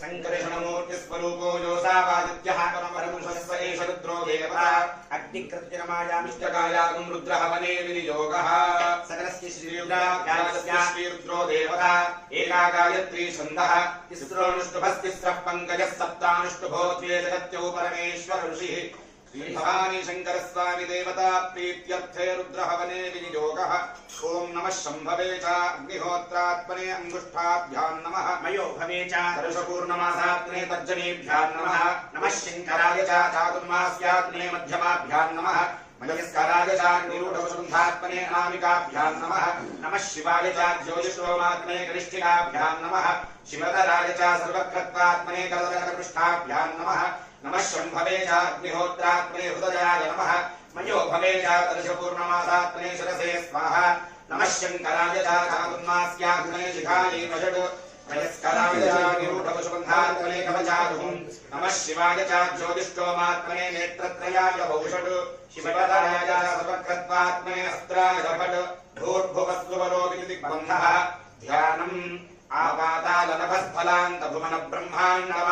सङ्कर्षणमूर्तिस्वरूपो योऽसावादित्यः परमपुरुषस्य एष रुद्रो देवता तिस्रोऽनुष्टुभस्तिस्रः पङ्कजः सप्तानुष्टुभो द्वे जगत्यौ परमेश्वर ऋषिः श्रीभवानी शङ्करस्वामि देवता प्रीत्यर्थे रुद्रहवने विनियोगः। ॐ नमः शम्भवे च अग्निहोत्रात्मने अङ्गुष्ठाभ्याम् नमः। मयो भवे च वर्षपूर्णमासात्मने तर्जनीभ्याम् नमः। नमः शङ्कराय च चातुर्मास्यात्मने मध्यमाभ्याम् नमः। मयस्कराय च निरूढवसुन्धात्मने अनामिकाभ्याम् नमः। नमः शिवाय च ज्योतिषोमात्मने कनिष्ठिकाभ्याम् नमः। शिवतराय च सर्वकृत्वात्मने कलदकपृष्ठाभ्याम् नमः। नमः शम्भवे च अग्निहोत्रात्मने हृदयाय नमः। मयो भवे च दर्शपूर्णमासात्मने शिरसे स्वाहा। नमः शङ्कराय च चातुर्मास्यात्मने शिखायै वषट् वयस्कराय च निरूढवसुबन्धात्मने कवचारुहुम्। नमः शिवाय च ज्योतिष्टोमात्मने नेत्रत्रयाय भौषट् शिवपदाय च सर्वकृत्वात्मने अस्त्राय रपट् भूर्भुवस्वरोऽपि दिग्बन्धः ध्यानम्। आपातालनभस्फलान्तभुवन ब्रह्माण्डमाविस्फुरज्योतिस्फाटिकलिङ्गमौलिविलसत्पूर्णेन्दुवान्तामृतैः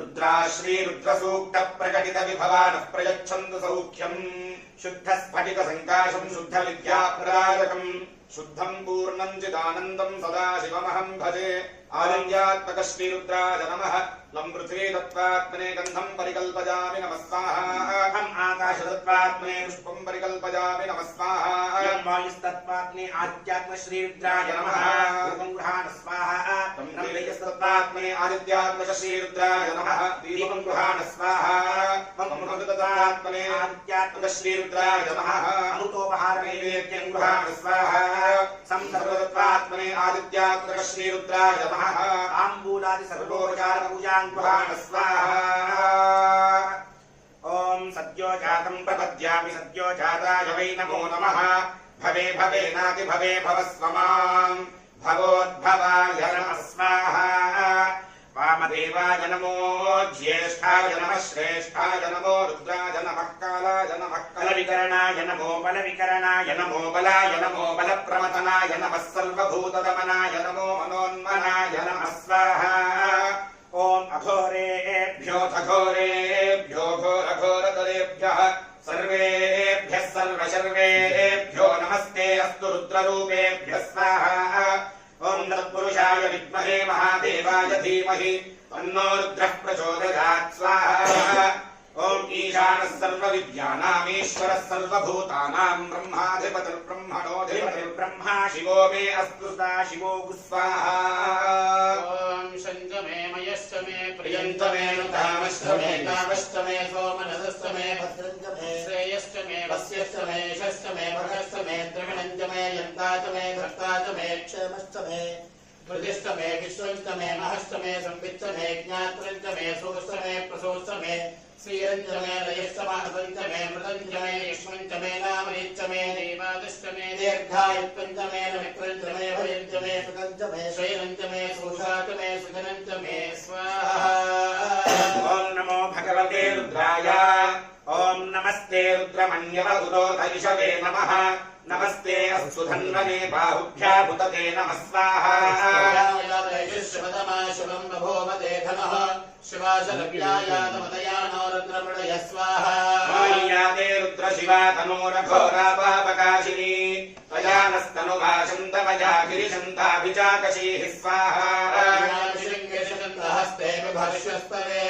रुद्रा श्रीरुद्रसूक्तप्रकटितविभवानः प्रयच्छन्तु सौख्यम्। शुद्धस्फटिकसङ्काशम् शुद्धविद्याप्रदायकम्। शुद्धम् पूर्णम् चिदानन्दम् सदा शिवमहम् भजे। आलिङ्ग्यात्मक श्रीरुद्राय नमः। लम् पृथ्वी तत्त्वात्मने गन्धम् परिकल्पयामि नमः स्वाहा। अहम् आकाशतत्त्वात्मने पुष्पम् परिकल्पयामि नमः स्वाहा। वायुस्तत्त्वात्मने आदित्यात्म श्रीरुद्राय नमः गृहाण स्वाहा। तम् तेजस्तत्त्वात्मने आदित्यात्मक श्रीरुद्राय नमः। दीपम् गृहाण स्वाहा। मम मृतत्वात्मने आदित्यात्मक श्रीरुद्राय नमः। अमृतोपहारनैवेद्यम् नैवेद्यम् गृहाण स्वाहा। संसर्वतत्त्वात्मने सर्वतत्त्वात्मने आदित्यात्मक श्रीरुद्राय नमः। ताम्बूलादि सर्वोपचार पूजाम् गृहाण स्वाहा। ॐ सद्यो जातम् प्रपद्यामि सद्यो जाताय वै नमो नमः। भवे भवे नाति भवे भवस्व भवोद्भवाय नमः स्वाहा वामदेवाय नमो ज्येष्ठाय नमः श्रेष्ठाय नमो रुद्राय नमः कालाय नमः बलविकरणाय नमो बलविकरणाय नमो नमो बलाय नमो बलप्रमथनाय नमः सर्वभूतदमनाय नमो मनोन्मनाय नमः स्वाहा। ॐ अघोरेभ्यो भ्यो घोरेभ्यो घोरघोरतरेभ्यः सर्वेभ्यः सर्वशर्वेभ्यो नमस्ते। अस्तु रुद्ररूपेभ्यः स्वाहा। ॐ तत्पुरुषाय विद्महे महादेवाय धीमहि तन्नो रुद्रः प्रचोदयात् स्वाहा। ॐ ईशानः सर्वविद्यानामीश्वरः सर्वभूतानाम् ब्रह्माधिपतिर्ब्रह्मणोऽधिपतिर्ब्रह्म ब्रह्मा शिवो मे अस्तु शिवोस्ता शिवो स्वाहा। ॐ शञ्च मे मयश्च मे प्रियञ्च मे नुतामश्च मे कामश्च मे सोमनसश्च मे भद्रञ्च मे श्रेयश्च मे वस्यश्च मे यशश्च मे भगश्च मे द्रविणञ्च मे यन्ता च मे धर्ता च मे क्षेमश्च मे हृदिश्च मे विश्वञ्च मे महश्च मे संविच्च मे ज्ञात्रञ्च मे सोश्च मे प्रसोश्च मे श्रीरञ्च मे लयश्च महसञ्च मे मृतञ्च मे युष्मञ्च मे मे देवादिश्च मे दीर्घायुत्वञ्च मे नमित्रञ्च मे भयञ्च मे सुखञ्च मे श्रेयञ्च मे सुषा च मे सुजनञ्च मे स्वाहा। ॐ नमो भगवते रुद्राय नमस्ते रुद्रमन्यव उदोधैषवे नमः नमस्ते अस्तु धन्वने बाहुभ्याभुतते नमः स्वाहा शिवतमाशुभम् बभोवते धनः शिवाशलव्यायातमदयानो रुद्रमृणय स्वाहा मायाते रुद्र शिवा तनोरघोरापापकाशिनी त्वया नस्तनुभाषन्तमया गिरिशन्ताभिचाकशीः स्वाहा हस्ते बिभर्ष्यस्तवे